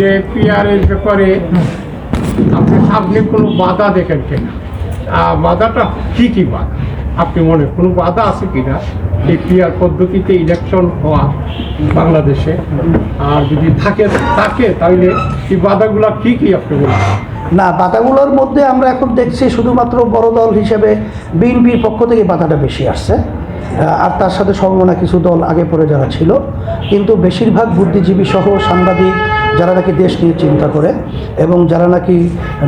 যে পিয়ারের ব্যাপারে আপনি সামনে কোনো বাধা দেখেন কিনা? বাধাটা কি কি বাধা। আপনি মনে কোনো বাধা আছে কিনা? এই পিয়ার পদ্ধতিতে ইলেকশন হওয়া বাংলাদেশে। আর যদি থাকে থাকে তাহলে এই বাধাগুলো কি কি আপনি বলবেন না বাধাগুলোর মধ্যে আমরা এখন দেখছি শুধুমাত্র বড় দল হিসেবে বিএনপির পক্ষ থেকে বাধাটা বেশি আসছে। আর তার সাথে সমমনা কিছু দল আগে পরে যারা ছিল। কিন্তু বেশিরভাগ বুদ্ধিজীবী সহ সাংবাদিক যারা নাকি দেশ নিয়ে চিন্তা করে এবং যারা নাকি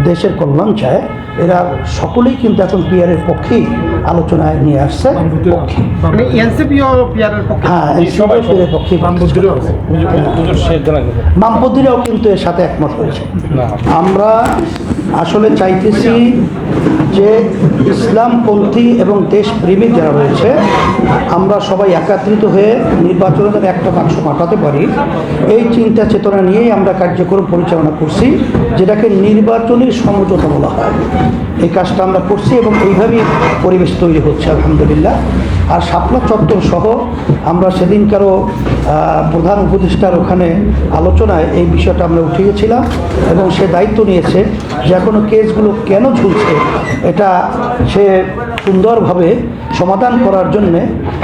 দেশের কল্যাণ চায় এরা সকলেই কিন্তু এখন পিয়ারের পক্ষেই আলোচনায় নিয়ে আসছে। মানে এনসিপিও পিয়ারের পক্ষে? হ্যাঁ সবাই পক্ষে বামপন্থীরাও কিন্তু এর সাথে একমত হয়েছে। আমরা আসলে চাইতেছি যে ইসলামপন্থী এবং দেশপ্রেমিক যারা রয়েছে আমরা সবাই একাত্রিত হয়ে নির্বাচনে একটা বাক্স পাঠাতে পারি। এই চিন্তা চেতনা নিয়েই আমরা কার্যক্রম পরিচালনা করছি, যেটাকে নির্বাচনী সমঝোতা বলা হয়। এই কাজটা আমরা করছি এবং এইভাবেই পরিবেশ তৈরি হচ্ছে, আলহামদুলিল্লাহ। আর শাপলা চত্বর সহ আমরা সেদিনকারও প্রধান উপদেষ্টার ওখানে আলোচনায় এই বিষয়টা আমরা উঠিয়েছিলাম এবং সে দায়িত্ব নিয়েছে যে এখনও কেসগুলো কেন ঝুলছে, এটা সে সুন্দরভাবে সমাধান করার জন্যে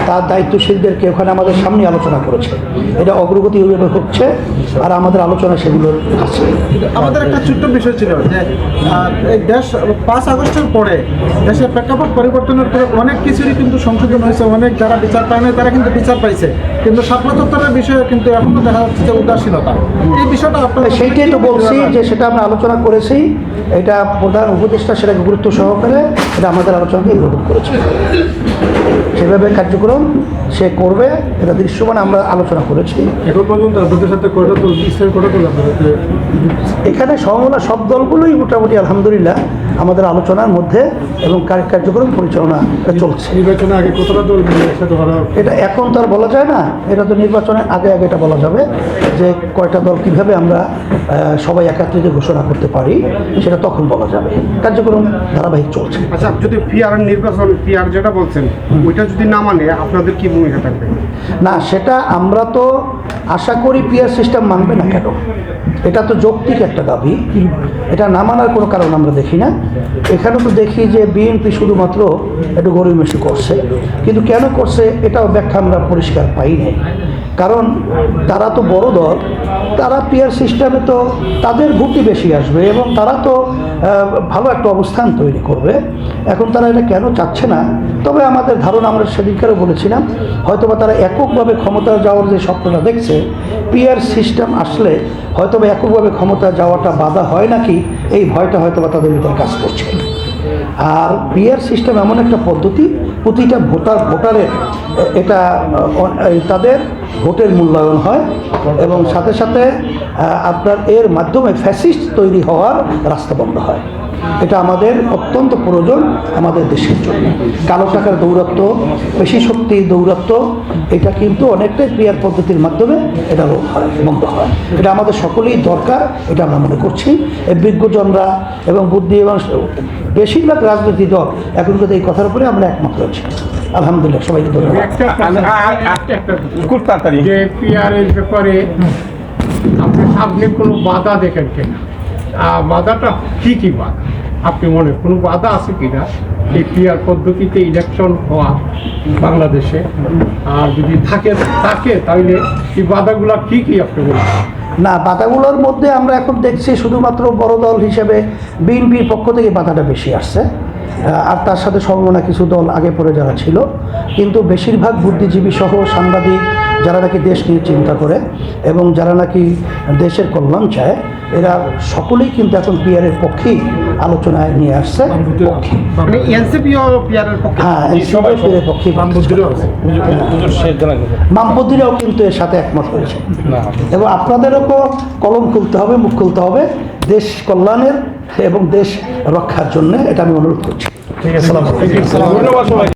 তার দায়িত্বশীলদেরকে ওখানে আমাদের সামনে আলোচনা করেছে। এটা অগ্রগতি ওইভাবে হচ্ছে আর আমাদের আলোচনা সেগুলো আছে। আমাদের একটা ছোট্ট বিষয় ছিল যে দেশ পাঁচ আগস্টের পরে দেশের প্রেক্ষাপট পরিবর্তনের পরে অনেক কিছুরই কিন্তু সংশোধন হয়েছে অনেক যারা বিচার পায় না তারা কিন্তু বিচার পাইছে। কিন্তু তত্ত্বের বিষয়ে কিন্তু এখনও দেখা যাচ্ছে যে উদাসীনতা। এই বিষয়টা আপনার সেইটাই তো বলছি যে সেটা আমরা আলোচনা করেছি। এটা প্রধান উপদেষ্টা সেটাকে গুরুত্ব সহকারে এটা আমাদের আলোচনাকে গ্রহণ করেছে। সেভাবে কার্যক্রম সে করবে এটা দৃশ্যমান আমরা আলোচনা করেছি। এখন পর্যন্ত আপনাদের সাথে এখানে সমমনা সব দলগুলোই মোটামুটি আলহামদুলিল্লাহ। আমাদের আলোচনার মধ্যে এবং কার- কার্যক্রম পরিচালনা চলছে। নির্বাচনে আগে কতটা দল এটা এখন তো আর বলা যায় না। এটা তো নির্বাচনের আগে আগে এটা বলা যাবে যে কয়টা দল কীভাবে আমরা সবাই একাত্রিত ঘোষণা করতে পারি সেটা তখন বলা যাবে। কার্যক্রম ধারাবাহিক চলছে। আচ্ছা যদি পিআর নির্বাচন পিআর যেটা বলছেন ওইটা যদি না মানে আপনাদের কি ভূমিকা থাকবে? না সেটা আমরা তো আশা করি পিয়ার সিস্টেম মানবে না কেন? এটা তো যৌক্তিক একটা দাবি। এটা না মানার কোনো কারণ আমরা দেখি না। এখানে তো দেখি যে বিএনপি শুধুমাত্র একটু গরিমেশি করছে। কিন্তু কেন করছে, এটাও ব্যাখ্যা আমরা পরিষ্কার পাই নাই। কারণ তারা তো বড় দল তারা পিয়ার সিস্টেমে তো তাদের ভোটই বেশি আসবে এবং তারা তো ভালো একটা অবস্থান তৈরি করবে। এখন তারা এটা কেন চাচ্ছে না? তবে আমাদের ধারণা আমরা সেদিনকারও বলেছিলাম, হয়তোবা তারা এককভাবে ক্ষমতা যাওয়ার যে স্বপ্নটা দেখছে পিয়ার সিস্টেম আসলে হয়তোবা এককভাবে ক্ষমতা যাওয়াটা বাধা হয় নাকি, এই ভয়টা হয়তোবা তাদের ভিতরে কাজ করছে। আর পিয়ার সিস্টেম এমন একটা পদ্ধতি প্রতিটা ভোটার, ভোটারের, এটা তাদের ভোটের মূল্যায়ন হয় এবং সাথে সাথে আপনার এর মাধ্যমে ফ্যাসিস্ট তৈরি হওয়ার রাস্তা বন্ধ হয়। এটা আমাদের অত্যন্ত প্রয়োজন আমাদের দেশের জন্য। কালো টাকার দৌরাত্ম, পেশি শক্তির দৌরাত্ম, এটা কিন্তু অনেকটাই ক্রিয়ার পদ্ধতির মাধ্যমে এটা রোধ হয়, বন্ধ হয়। এটা আমাদের সকলেই দরকার, এটা আমরা মনে করছি। বিজ্ঞজনরা এবং বুদ্ধি এবং বেশিরভাগ রাজনৈতিক দল এখন কিন্তু এই কথার উপরে আমরা একমত রয়েছি আলহামদুলিল্লাহ সবাইকে ধন্যবাদ। একটা একটা একটা খুব তাড়াতাড়ি। যে পিয়ারের ব্যাপারে আপনি সামনে কোনো বাধা দেখেন কিনা? বাধাটা কি কি বাধা? আপনি মনে কোনো বাধা আছে কিনা? পিয়ার পদ্ধতিতে ইলেকশন হওয়া বাংলাদেশে। আর যদি থাকে থাকে, তাহলে এই বাধাগুলো কি কি আপনি বলবেন? না, বাধাগুলোর মধ্যে আমরা এখন দেখছি শুধুমাত্র বড় দল হিসেবে বিএনপির পক্ষ থেকে বাধাটা বেশি আসছে। আর তার সাথে সমমনা কিছু দল আগে পরে যারা ছিল। কিন্তু বেশিরভাগ বুদ্ধিজীবী সহ সাংবাদিক যারা নাকি দেশ নিয়ে চিন্তা করে এবং যারা নাকি দেশের কল্যাণ চায় এরা সকলেই কিন্তু এখন পিয়ারের পক্ষেই আলোচনায় নিয়ে আসছে। মানে হ্যাঁ পিয়ারের পক্ষে বামপন্থীরাও কিন্তু এর সাথে একমত হয়েছে। এবং আপনাদেরও কলম খুলতে হবে মুখ খুলতে হবে দেশ কল্যাণের এবং দেশ রক্ষার জন্য এটা আমি অনুরোধ করছি। ঠিক আছে ধন্যবাদ সবাই